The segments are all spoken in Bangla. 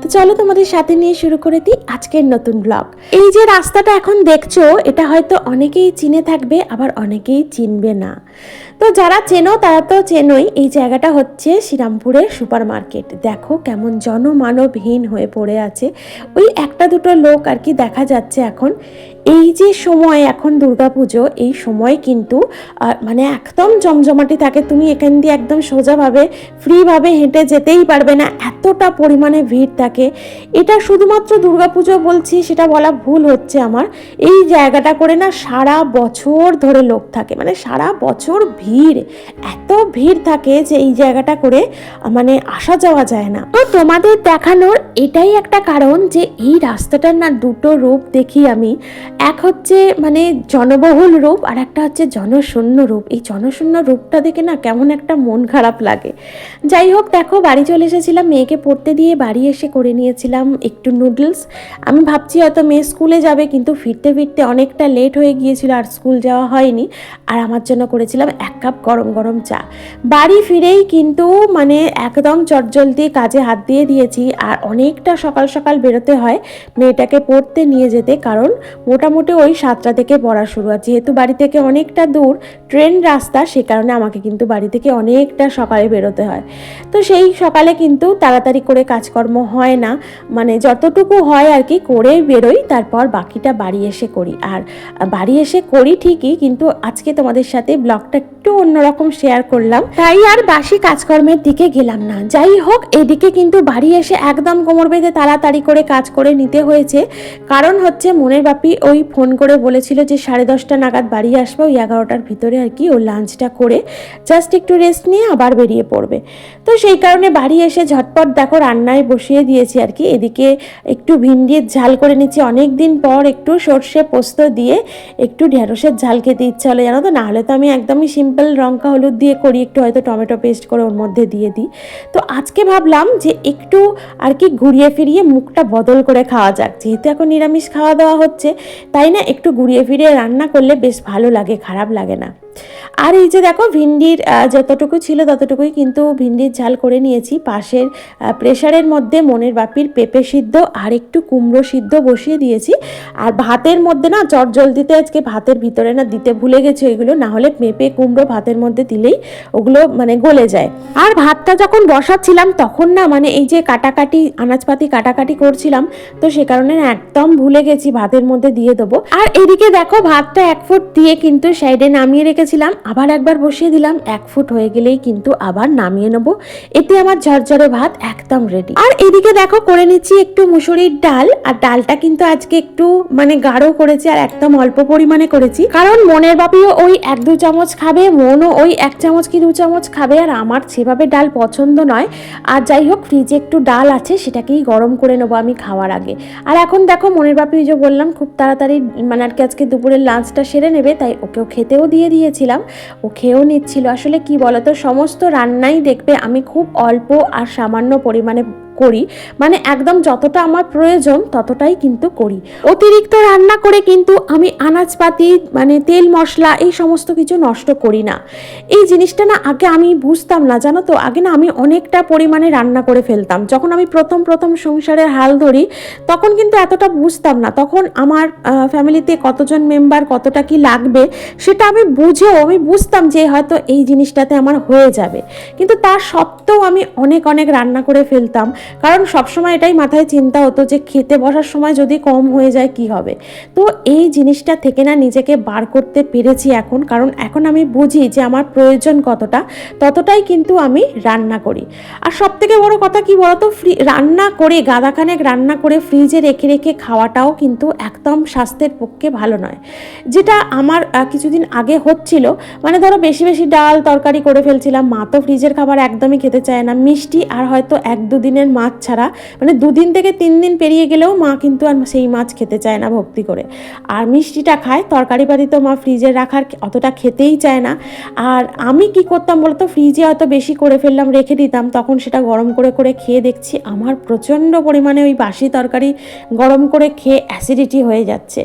তো চলো তোমাদের সাথে নিয়ে শুরু করে দিই আজকের নতুন ব্লগ এই যে রাস্তাটা এখন দেখছ, এটা হয়তো অনেকেই চিনে থাকবে, আবার অনেকেই চিনবে না। তো যারা চেনো, তারা তো চেনোই, এই জায়গাটা হচ্ছে শ্রীরামপুরের সুপার মার্কেট দেখো কেমন জনমানবহীন হয়ে পড়ে আছে। ওই একটা দুটো লোক আর কি দেখা যাচ্ছে এখন। এই যে সময় এখন দুর্গাপুজো, এই সময় কিন্তু মানে একদম জমজমাটি থাকে। তুমি এখান দিয়ে একদম সোজাভাবে, ফ্রিভাবে হেঁটে যেতেই পারবে না। এতটা পরিমাণে ভিড় থাকে। এটা শুধুমাত্র দুর্গাপুজো বলছি, সেটা বলা ভুল হচ্ছে আমার। এই জায়গাটা করে না সারা বছর ধরে লোক থাকে। মানে সারা বছর ভিড়। এত ভিড় থাকে যে এই জায়গাটা করে মানে আসা যাওয়া যায় না। তো তোমাদের দেখানোর এটাই একটা কারণ যে এই রাস্তাটার না দুটো রূপ দেখি আমি। এক হচ্ছে মানে জনবহুল রূপ আর একটা হচ্ছে জনশূন্য রূপ। এই জনশূন্য রূপটা দেখে না কেমন একটা মন খারাপ লাগে। যাই হোক, দেখো বাড়ি চলে এসেছিলাম, মেয়েকে পড়তে দিয়ে বাড়ি এসে করে নিয়েছিলাম একটু নুডলস আমি ভাবছি হয়তো মেয়ে স্কুলে যাবে, কিন্তু ফিরতে ফিরতে অনেকটা লেট হয়ে গিয়েছিল আর স্কুল যাওয়া হয়নি। আর আমার জন্য করেছিলাম এক কাপ গরম গরম চা। বাড়ি ফিরেই কিন্তু মানে একদম চটজলদি কাজে হাত দিয়ে দিয়েছি। আর অনেকটা সকাল সকাল বেরোতে হয় মেয়েটাকে পড়তে নিয়ে যেতে, কারণ মোটামুটি ওই সাতটা থেকে পড়া শুরু। হয় যেহেতু বাড়ি থেকে অনেকটা দূর, ট্রেন রাস্তা, সে কারণে আমাকে কিন্তু বাড়ি থেকে অনেকটা সকালে বেরোতে হয়। তো সেই সকালে কিন্তু তাড়াতাড়ি করে কাজকর্ম হয় না। মানে যতটুকু হয় আর কি করে বেরোই, তারপর বাকিটা বাড়ি এসে করি। আর বাড়ি এসে করি ঠিকই, কিন্তু আজকে তোমাদের সাথে ব্লগটা একটু অন্যরকম শেয়ার করলাম। তাই আর বাসি কাজকর্মের দিকে গেলাম না। যাই হোক, এদিকে কিন্তু বাড়ি এসে একদম কোমর বেঁধে তাড়াতাড়ি করে কাজ করে নিতে হয়েছে। কারণ হচ্ছে মনের বাপি ওই ফোন করে বলেছিল যে সাড়ে দশটা নাগাদ বাড়ি আসবে, ওই এগারোটার ভিতরে আর কি ও লাঞ্চটা করে জাস্ট একটু রেস্ট নিয়ে আবার বেরিয়ে পড়বে। তো সেই কারণে বাড়ি এসে ঝটপট দেখো রান্নায় বসিয়ে দিয়েছি আর কি। এদিকে একটু ভিন্ডির ঝাল করে নিচ্ছি। অনেক দিন পর একটু সর্ষে পোস্ত দিয়ে একটু ঢেঁড়সের ঝাল খেতে ইচ্ছা হলো, জানো তো? নাহলে তো আমি একদমই সিম্পল লঙ্কা, হলুদ দিয়ে করি, একটু হয়তো টমেটো পেস্ট করে ওর মধ্যে দিয়ে দিই। তো আজকে ভাবলাম যে একটু আর কি ঘুরিয়ে ফিরিয়ে মুখটা বদল করে খাওয়া যাক। যেহেতু এখন নিরামিষ খাওয়া দাওয়া হচ্ছে তাই না একটু ঘুরিয়ে ফিরিয়ে রান্না করলে বেশ ভালো লাগে খারাপ লাগে না। আর এই যে দেখো, ভিন্ডির যতটুকু ছিল ততটুকুই কিন্তু ভিন্ডির ঝাল করে নিয়েছি। পাশের প্রেশারের মধ্যে মনের বাপির পেঁপে সিদ্ধ আর একটু কুমড়ো সিদ্ধ বসিয়ে দিয়েছি। আর ভাতের মধ্যে না, চট জলদিতে আজকে ভাতের ভিতরে না দিতে ভুলে গেছি ওইগুলো, না হলে পেঁপে, কুমড়ো ভাতের মধ্যে দিলেই ওগুলো মানে গলে যায়। আর ভাতটা যখন বসাচ্ছিলাম তখন না মানে এই যে কাটাকাটি, আনাজপাতি কাটাকাটি করছিলাম, তো সে কারণে একদম ভুলে গেছি, ভাতের মধ্যে দিয়ে দেবো। আর এদিকে দেখো, ভাতটা এক ফুট দিয়ে কিন্তু সাইডে নামিয়ে রেখেছিলাম আবার একবার বসিয়ে দিলাম, এক ফুট হয়ে গেলেই কিন্তু আবার নামিয়ে নেব। এতে আমার ঝরঝরে ভাত একদম রেডি আর এদিকে দেখো, করে নিচ্ছি একটু মুসুরির ডাল, আর ডালটা কিন্তু আজকে একটু মানে গাঢ় করেছি আর একদম অল্প পরিমাণে করেছি। কারণ মনের বাপিও ওই এক দু চামচ খাবে, মনও ওই এক চামচ কি দু চামচ খাবে, আর আমার সেভাবে ডাল পছন্দ নয়। আর যাই হোক ফ্রিজে একটু ডাল আছে, সেটাকেই গরম করে নেব আমি খাওয়ার আগে। আর এখন দেখো, মনের বাপি যে বললাম, খুব তাড়াতাড়ি মানে আর কি আজকে দুপুরের লাঞ্চটা সেরে নেবে, তাই ওকেও খেতেও দিয়ে দিয়েছিলাম ও খেয়েও নিচ্ছিল। আসলে কি বলতো, সমস্ত রান্নাই দেখবে আমি খুব অল্প আর সামান্য পরিমাণে করি মানে একদম যতটা আমার প্রয়োজন ততটাই কিন্তু করি। অতিরিক্ত রান্না করে কিন্তু আমি আনাজপাতি মানে তেল, মশলা এই সমস্ত কিছু নষ্ট করি না। এই জিনিসটা না আগে আমি বুঝতাম না, জানো তো? আগে না আমি অনেকটা পরিমাণে রান্না করে ফেলতাম। যখন আমি প্রথম প্রথম সংসারের হাল ধরি, তখন কিন্তু এতটা বুঝতাম না। তখন আমার ফ্যামিলিতে কতজন মেম্বার কতটা কি লাগবে, সেটা আমি বুঝেও আমি বুঝতাম যে হয়তো এই জিনিসটাতে আমার হয়ে যাবে। কিন্তু তার সত্ত্বেও আমি অনেক অনেক রান্না করে ফেলতাম। কারণ সবসময় এটাই মাথায় চিন্তা হতো যে খেতে বসার সময় যদি কম হয়ে যায় কি হবে? তো এই জিনিসটা থেকে না নিজেকে বার করতে পেরেছি এখন, কারণ এখন আমি বুঝি যে আমার প্রয়োজন কতটা, ততটাই কিন্তু আমি রান্না করি। আর সব থেকে বড় কথা কি বলতো? ফ্রি, রান্না করে, গাদাখানেক রান্না করে ফ্রিজে রেখে রেখে খাওয়াটাও কিন্তু একদম স্বাস্থ্যের পক্ষে ভালো নয়। যেটা আমার কিছুদিন আগে হচ্ছিল মানে ধরো বেশি বেশি ডাল তরকারি করে ফেলছিলাম, মা তো ফ্রিজের খাবার একদমই খেতে চায় না, মিষ্টি আর হয়তো এক দুদিনের মাছ ছাড়া মানে দুদিন থেকে তিন দিন পেরিয়ে গেলেও মা কিন্তু আর সেই মাছ খেতে চায় না ভক্তি করে। আর মিষ্টিটা খায়, তরকারি পাতি তো মা ফ্রিজে রাখার অতটা খেতেই চায় না। আর আমি কি করতাম বলতো ফ্রিজে হয়তো বেশি করে ফেললাম, রেখে দিতাম, তখন সেটা গরম করে করে খেয়ে দেখছি আমার প্রচণ্ড পরিমাণে ওই বাসি তরকারি গরম করে খেয়ে অ্যাসিডিটি হয়ে যাচ্ছে।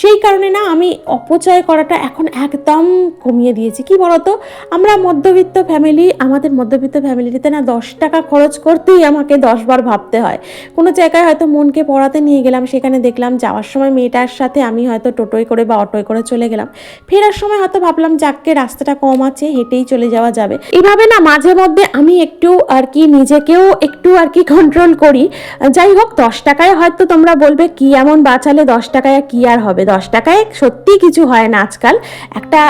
সেই কারণে না আমি অপচয় করাটা এখন একদম কমিয়ে দিয়েছি। কি বলতো, আমরা মধ্যবিত্ত ফ্যামিলি আমাদের মধ্যবিত্ত ফ্যামিলিতে না দশ টাকা খরচ করতেই আমাকে দশবার ভাবতে হয়। কোনো জায়গায় হয়তো মনকে পড়াতে নিয়ে গেলাম, সেখানে দেখলাম যাওয়ার সময় মেয়েটার সাথে আমি হয়তো টোটোয় করে বা অটোয় করে চলে গেলাম। ফেরার সময় হয়তো ভাবলাম যাককে রাস্তাটা কম আছে, হেঁটেই চলে যাওয়া যাবে। এভাবে না, মাঝে মধ্যে আমি একটু আর কি নিজেকেও একটু আর কি কন্ট্রোল করি। যাই হোক, দশ টাকায় হয়তো তোমরা বলবে, কি এমন বাঁচালে দশ টাকায় কি আর হবে? দশ টাকায় সত্যি কিছু হয় না আজকাল। একটা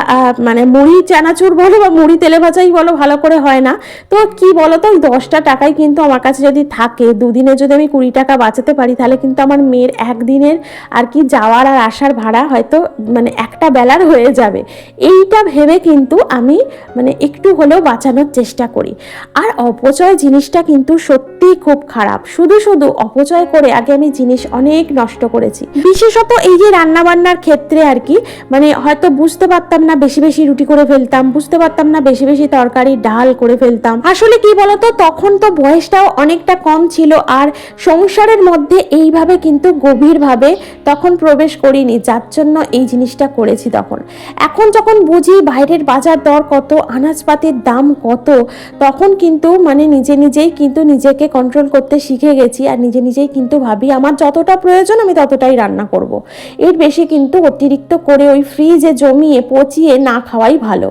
মানে মুড়ি চানাচুর বলো বা মুড়ি তেলে ভাজাই বলো, ভালো করে হয় না। তো কি বলো তো ওই দশটা টাকায় কিন্তু আমার কাছে যদি থাকে, দুদিনে যদি আমি কুড়ি টাকা বাঁচাতে পারি, তাহলে কিন্তু আমার মেয়ের একদিনের আর কি যাওয়ার আর আসার ভাড়া হয়তো মানে একটা বেলার হয়ে যাবে। এইটা ভেবে কিন্তু আমি মানে একটু হলেও বাঁচানোর চেষ্টা করি। আর অপচয় জিনিসটা কিন্তু সত্যিই খুব খারাপ। শুধু শুধু অপচয় করে আগে আমি জিনিস অনেক নষ্ট করেছি। বিশেষত এই যে রান্না বান্নার ক্ষেত্রে আর কি মানে হয়তো বুঝতে পারতাম না, বেশি বেশি রুটি করে ফেলতাম, বুঝতে পারতাম না, বেশি বেশি তরকারি, ডাল করে ফেলতাম। আসলে কি বলতো, তখন তো বয়সটাও অনেকটা কম ছিল আর সংসারের মধ্যে এইভাবে কিন্তু গভীরভাবে তখন প্রবেশ করিনি, যার জন্য এই জিনিসটা করেছি তখন। এখন যখন বুঝি বাইরের বাজার দর কত, আনাজপাতির দাম কত, তখন কিন্তু মানে নিজে নিজেই কিন্তু নিজেকে কন্ট্রোল করতে শিখে গেছি আর নিজে নিজেই কিন্তু ভাবি, আমার যতটা প্রয়োজন আমি ততটাই রান্না করব। এর বেশি কিন্তু অতিরিক্ত করে ওই ফ্রিজে জমিয়ে, পচিয়ে না খাওয়াই ভালো।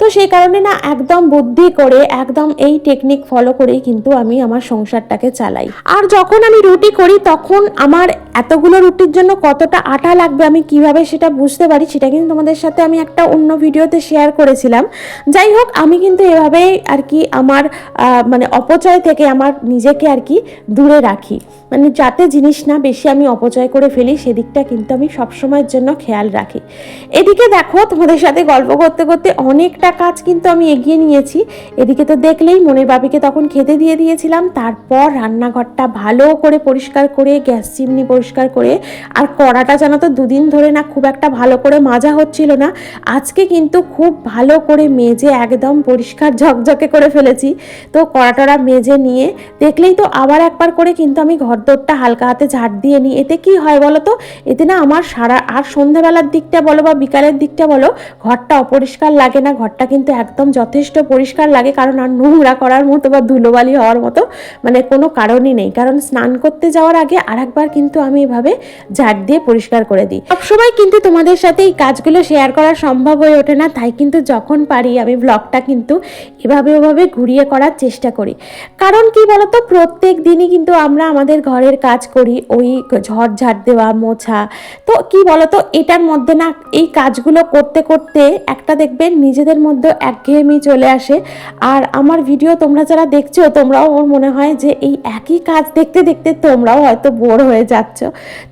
তো সেই কারণে না একদম বুদ্ধি করে, একদম এই টেকনিক ফলো করেই কিন্তু আমি আমার সংসারটাকে চালাই। আর যখন আমি রুটি করি, তখন আমার এতগুলো রুটির জন্য কতটা আটা লাগবে আমি কীভাবে সেটা বুঝতে পারি, সেটা কিন্তু তোমাদের সাথে আমি একটা অন্য ভিডিওতে শেয়ার করেছিলাম। যাই হোক, আমি কিন্তু এভাবেই আর কি আমার মানে অপচয় থেকে আমার নিজেকে আর কি দূরে রাখি। মানে যাতে জিনিস না বেশি আমি অপচয় করে ফেলি, সেদিকটা কিন্তু আমি সবসময়ের জন্য খেয়াল রাখি। এদিকে দেখো, তোমাদের সাথে গল্প করতে করতে অনেকটা কাজ কিন্তু আমি এগিয়ে নিয়েছি। এদিকে তো দেখলেই মনের বাবিকে তখন খেতে দিয়ে দিয়েছিলাম। তারপর রান্নাঘরটা ভালো করে পরিষ্কার করে, গ্যাস চিমনি পরিষ্কার করে, আর কড়াটা জানো তো দুদিন ধরে না খুব একটা ভালো করে মাজা হচ্ছিল না, আজকে কিন্তু খুব ভালো করে মেজে একদম পরিষ্কার ঝকঝকে করে ফেলেছি। তো কড়াটড়া মেজে নিয়ে দেখলেই তো আবার একবার করে কিন্তু আমি ঘর ঘরদোরটা হালকা হাতে ঝাড় দিয়ে নিই। এতে কি হয় বলো তো? এতে না আমার সারা, আর সন্ধ্যাবেলার দিকটা বলো বা বিকালের দিকটা বলো, ঘরটা অপরিষ্কার লাগে না। ঘরটা কিন্তু একদম যথেষ্ট পরিষ্কার লাগে, কারণ আর নোংরা করার মতো বা ধুলোবালি হওয়ার মতো মানে কোনো কারণই নেই। কারণ স্নান করতে যাওয়ার আগে আরেকবার কিন্তু আমি এভাবে ঝাড় দিয়ে পরিষ্কার করে দিই। সবসময় কিন্তু তোমাদের সাথে এই কাজগুলো শেয়ার করা সম্ভব হয়ে ওঠে না, তাই কিন্তু যখন পারি আমি ব্লগটা কিন্তু এভাবে ওভাবে ঘুরিয়ে করার চেষ্টা করি। কারণ কি বলতো প্রত্যেক দিনই কিন্তু আমরা আমাদের ঘরের কাজ করি, ওই ঝড় ঝাড় দেওয়া, মোছা। তো কি বলতো, এটার মধ্যে না এই কাজগুলো করতে করতে একটা দেখবেন নিজেদের মধ্যে একঘেয়েমি চলে আসে। আর আমার ভিডিও তোমরা যারা দেখছ, তোমরাও ওর মনে হয় যে এই একই কাজ দেখতে দেখতে তোমরাও হয়তো বোর হয়ে যাচ্ছ।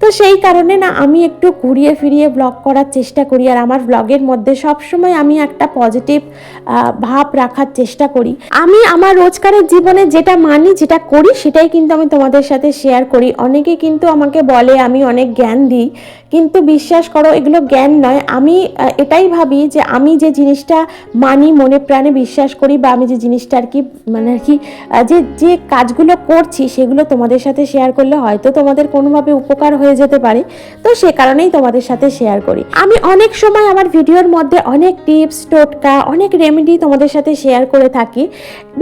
তো সেই কারণে না আমি একটু ঘুরিয়ে ফিরিয়ে ব্লগ করার চেষ্টা করি। আর আমার ব্লগের মধ্যে সবসময় আমি একটা পজিটিভ ভাব রাখার চেষ্টা করি। আমি আমার রোজকারের জীবনে যেটা মানি, যেটা করি সেটাই কিন্তু আমি তোমাদের সাথে শেয়ার করি। অনেকে কিন্তু আমাকে বলে, আমি অনেক জ্ঞান দিই। কিন্তু বিশ্বাস করো, এগুলো জ্ঞান নয়। আমি এটাই ভাবি যে আমি যে জিনিসটা মানি, মনে প্রাণে বিশ্বাস করি বা আমি যে জিনিসটা আর কি মানে আর কি যে যে কাজগুলো করছি সেগুলো তোমাদের সাথে শেয়ার করলে হয়তো তোমাদের কোনোভাবে উপকার হয়ে যেতে পারে। তো সে কারণেই তোমাদের সাথে শেয়ার করি। আমি অনেক সময় আমার ভিডিওর মধ্যে অনেক টিপস, টোটকা, অনেক রেমেডি তোমাদের সাথে শেয়ার করে থাকি।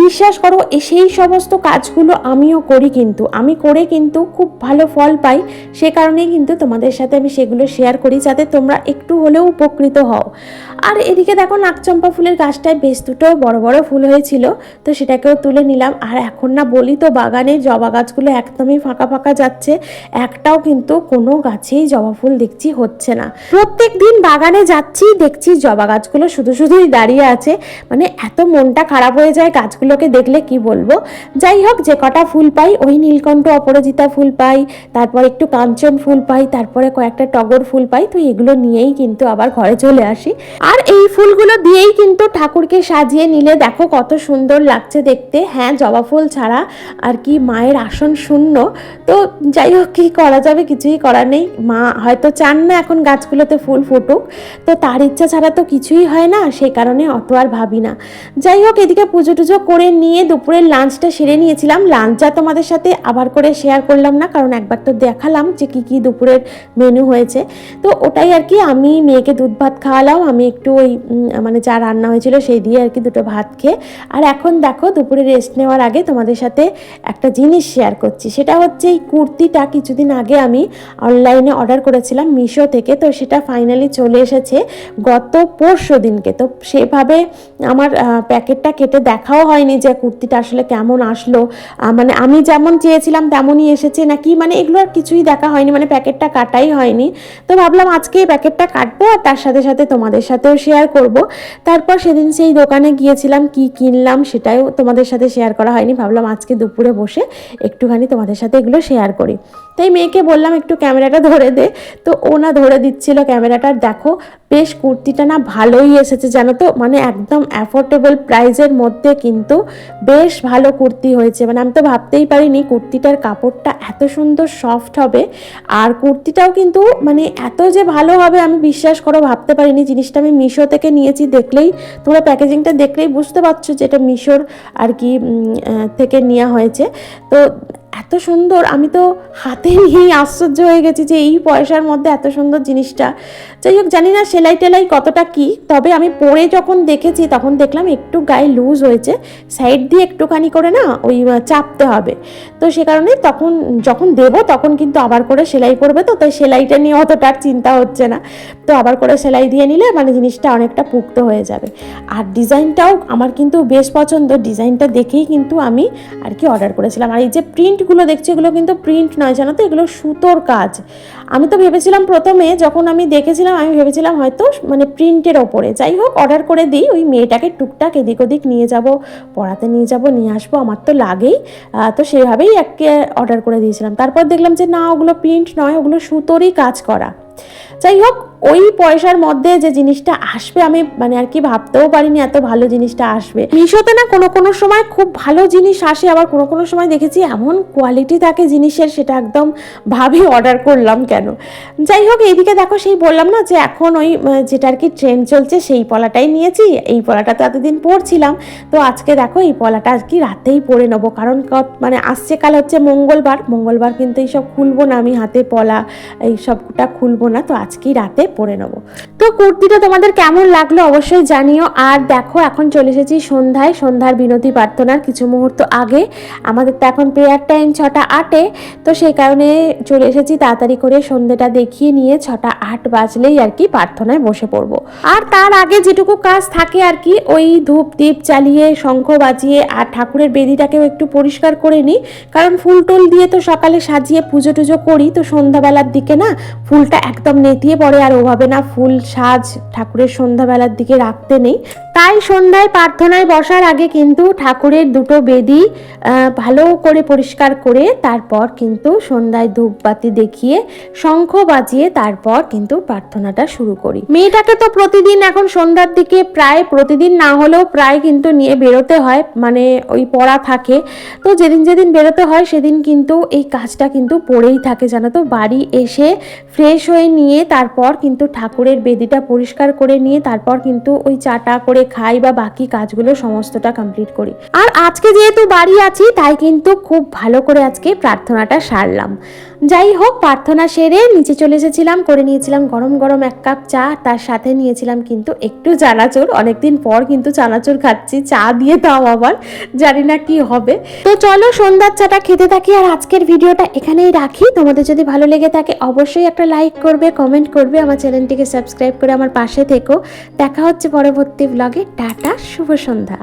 বিশ্বাস করো সেই সমস্ত কাজগুলো আমিও করি কিন্তু, আমি করে কিন্তু খুব ভালো ফল পাই। সে কারণেই কিন্তু তোমাদের সাথে আমি সেগুলো শেয়ার করি যাতে তোমরা একটু হলেও উপকৃত হও। আর এদিকে দেখো নাকচম্পা ফুলের গাছটায় বেশ দুটো বড় বড় ফুল হয়েছিল, তো সেটাকেও তুলে নিলাম। আর এখন না বলি তো বাগানে জবা গাছগুলো একদমই ফাঁকা ফাঁকা যাচ্ছে, একটাও কিন্তু কোনো গাছেই জবা ফুল দেখছি হচ্ছে না। প্রত্যেক দিন বাগানে যাচ্ছি, দেখছি জবা গাছগুলো শুধু শুধুই দাঁড়িয়ে আছে। মানে এত মনটা খারাপ হয়ে যায় গাছগুলোকে দেখলে কি বলব? যাই হোক যে কটা ফুল পাই, ওই নীলকণ্ঠ, অপরাজিতা ফুল পাই, তারপর একটু কাঞ্চন ফুল পাই, তারপরে কয়েকটা টগর ফুল পাই, তো এগুলো নিয়েই কিন্তু আবার ঘরে চলে আসি। আর এই ফুলগুলো দিয়েই কিন্তু ঠাকুরকে সাজিয়ে নিলে দেখো কত সুন্দর লাগছে দেখতে। হ্যাঁ জবা ফুল ছাড়া আর কি মায়ের আসন শূন্য। তো যাই হোক, কী করা যাবে? কিছুই করা নেই। মা হয়তো চান না এখন গাছগুলোতে ফুল ফুটুক। তো তার ইচ্ছা ছাড়া তো কিছুই হয় না সেই কারণে অত আর ভাবি না। যাই হোক, এদিকে পুজো টুজো করে নিয়ে দুপুরের লাঞ্চটা সেরে নিয়েছিলাম। লাঞ্চটা তোমাদের সাথে আবার করে শেয়ার করলাম না, কারণ একবার তো দেখালাম যে কী কী দুপুরের মেনু হয়েছে। তো ওটাই আর কি, আমি মেয়েকে দুধ ভাত খাওয়ালাম, আমি একটু ওই মানে যা রান্না হয়েছিল সেই দিয়ে আর কি দুটো ভাত খেয়ে, আর এখন দেখো দুপুরে রেস্ট নেওয়ার আগে তোমাদের সাথে একটা জিনিস শেয়ার করছি, সেটা হচ্ছে এই কুর্তিটা কিছুদিন আগে আমি অনলাইনে অর্ডার করেছিলাম মিশো থেকে, তো সেটা ফাইনালি চলে এসেছে গত পরশু দিনকে। তো সেভাবে আমার প্যাকেটটা কেটে দেখাও হয়নি যে কুর্তিটা আসলে কেমন আসলো মানে আমি যেমন চেয়েছিলাম তেমনই এসেছে নাকি মানে এগুলো আর কিছুই দেখা হয়নি মানে প্যাকেটটা কাটাই হয়নি। তো ভাবলাম আজকে এই প্যাকেটটা কাটবো আর তার সাথে সাথে তোমাদের সাথেও শেয়ার করব। তারপর সেদিন সেই দোকানে গিয়েছিলাম, কি কিনলাম সেটাও তোমাদের সাথে শেয়ার করা হয়নি, ভাবলাম আজকে দুপুরে বসে একটুখানি তোমাদের সাথে এগুলো শেয়ার করি। তাই মেয়েকে বললাম, একটু ক্যামেরাটা ধরে দে। তো ও না ধরে দিচ্ছিল ক্যামেরাটা আর দেখো বেশ কুর্তিটা না ভালোই এসেছে জানো তো মানে একদম অ্যাফোর্ডেবল প্রাইজের মধ্যে কিন্তু বেশ ভালো কুর্তি হয়েছে মানে আমি তো ভাবতেই পারিনি কুর্তিটার কাপড়টা এত সুন্দর সফট হবে। আর কুর্তিটাও কিন্তু মানে এত যে ভালো হবে আমি বিশ্বাস করো ভাবতে পারিনি। জিনিসটা আমি মিশো থেকে নিয়েছি দেখলেই, তোমরা প্যাকেজিংটা দেখলেই বুঝতে পারছ যে এটা মিশোর আর কি থেকে নেওয়া হয়েছে। তো এত সুন্দর, আমি তো হাতে নিয়েই আশ্চর্য হয়ে গেছি যে এই পয়সার মধ্যে এত সুন্দর জিনিসটা। যাই হোক, জানি না সেলাই টেলাই কতটা কি, তবে আমি পরে যখন দেখেছি তখন দেখলাম একটু গায়ে লুজ হয়েছে, সাইড দিয়ে একটুখানি করে না ওই চাপতে হবে। তো সে কারণে তখন যখন দেব তখন কিন্তু আবার করে সেলাই করবে তো, তাই সেলাইটা নিয়ে অতটা আর চিন্তা হচ্ছে না। তো আবার করে সেলাই দিয়ে নিলে মানে জিনিসটা অনেকটা পুক্ত হয়ে যাবে। আর ডিজাইনটাও আমার কিন্তু বেশ পছন্দ, ডিজাইনটা দেখেই কিন্তু আমি আর কি অর্ডার করেছিলাম। আর এই যে প্রিন্টগুলো দেখছি এগুলো কিন্তু প্রিন্ট নয়, জানো তো? এগুলো সুতোর কাজ। আমি তো ভেবেছিলাম প্রথমে যখন আমি দেখেছিলাম, আমি ভেবেছিলাম হয়তো মানে প্রিন্টের ওপরে। যাই হোক অর্ডার করে দিই, ওই মেয়েটাকে টুকটাক এদিক ওদিক নিয়ে যাব, পড়াতে নিয়ে যাব, নিয়ে আসব, আমার তো লাগেই। তো সেভাবেই একে অর্ডার করে দিয়েছিলাম। তারপর দেখলাম যে না, ওগুলো প্রিন্ট নয়, ওগুলো সুতোরই কাজ করা। যাই হোক, ওই পয়সার মধ্যে যে জিনিসটা আসবে, আমি মানে আর কি ভাবতেও পারিনি এত ভালো জিনিসটা আসবে। মিশোতে না কোনো কোনো সময় খুব ভালো জিনিস আসে, আবার কোনো কোনো সময় দেখেছি এমন কোয়ালিটি থাকে জিনিসের, সেটা একদম ভাবি অর্ডার করলাম কেন। যাই হোক, এইদিকে দেখো, সেই বললাম না যে এখন ওই যেটা আর কি ট্রেন্ড চলছে, সেই পলাটাই নিয়েছি। এই পলাটা তো এতদিন পরছিলাম, তো আজকে দেখো এই পলাটা আর কি রাতেই পরে নেব, কারণ মানে আসছে, কাল হচ্ছে মঙ্গলবার মঙ্গলবার কিন্তু এইসব খুলবো না আমি, হাতে পলা এই সবটা খুলবো না, তো আজকেই রাতে পরে নেব। তো কুর্তিটা তোমাদের কেমন লাগল অবশ্যই জানিও। আর দেখো, এখন চলে এসেছি সন্ধ্যায়। সন্ধ্যার বিনতি প্রার্থনার কিছু মুহূর্ত আগে। আমাদের তো এখন প্রেয়ার টাইম ছটা আটে। তো সেই কারণে চলে এসেছি তাড়াতাড়ি করে সন্ধ্যেটা দেখিয়ে নিয়ে ছটা আট বাজলেই আর কি প্রার্থনায় বসে পড়ব। আর তার আগে যেটুকু কাজ থাকে আর কি, ওই ধূপ দীপ চালিয়ে শঙ্খ বাজিয়ে আর ঠাকুরের বেদিটাকেও একটু পরিষ্কার করে নিই। কারণ ফুল টুল দিয়ে তো সকালে সাজিয়ে পুজো টুজো করি। তো সন্ধ্যাবেলার দিকে না, ফুলটা একদম নেতিয়ে পড়ে আর ওভাবে না ফুল সাজ ঠাকুরের সন্ধ্যাবেলার দিকে রাখতে নেই। তাই সন্ধ্যায় প্রার্থনায় বসার আগে কিন্তু ঠাকুরের দুটো বেদি ভালো করে পরিষ্কার করে তারপর কিন্তু সন্ধ্যায় ধূপবাতি দেখিয়ে, শঙ্খ বাজিয়ে তারপর কিন্তু প্রার্থনাটা শুরু করি। মেয়েটাকে তো প্রতিদিন এখন সন্ধ্যার দিকে প্রায়, প্রতিদিন না হলেও প্রায় কিন্তু নিয়ে বেরোতে হয় মানে ওই পড়া থাকে। তো যেদিন যেদিন বেরোতে হয় সেদিন কিন্তু এই কাজটা কিন্তু পড়েই থাকে, জানো তো? বাড়ি এসে ফ্রেশ হয়ে নিয়ে তারপর কিন্তু ঠাকুরের বেদিটা পরিষ্কার করে নিয়ে তারপর কিন্তু ওই চাটা করে খাই বা বাকি কাজগুলো সমস্তটা কমপ্লিট করি। আর আজকে যেহেতু বাড়ি আছি, তাই কিন্তু খুব ভালো করে আজকে প্রার্থনাটা সারলাম। যাই হোক প্রার্থনা সেরে নিচে চলে এসেছিলাম, করে নিয়েছিলাম গরম গরম এক কাপ চা, তার সাথে নিয়েছিলাম কিন্তু একটু চানাচুর। অনেকদিন পর কিন্তু চানাচুর খাচ্ছি, চা দিয়ে তাও আবার, জানি না কি হবে। তো চলো সন্ধ্যার চাটা খেতে থাকি আর আজকের ভিডিওটা এখানেই রাখি। তোমাদের যদি ভালো লেগে থাকে অবশ্যই একটা লাইক করবে কমেন্ট করবে, আমার চ্যানেলটিকে সাবস্ক্রাইব করে আমার পাশে থেকো। দেখা হচ্ছে পরবর্তী ব্লগে টাটা, শুভ সন্ধ্যা।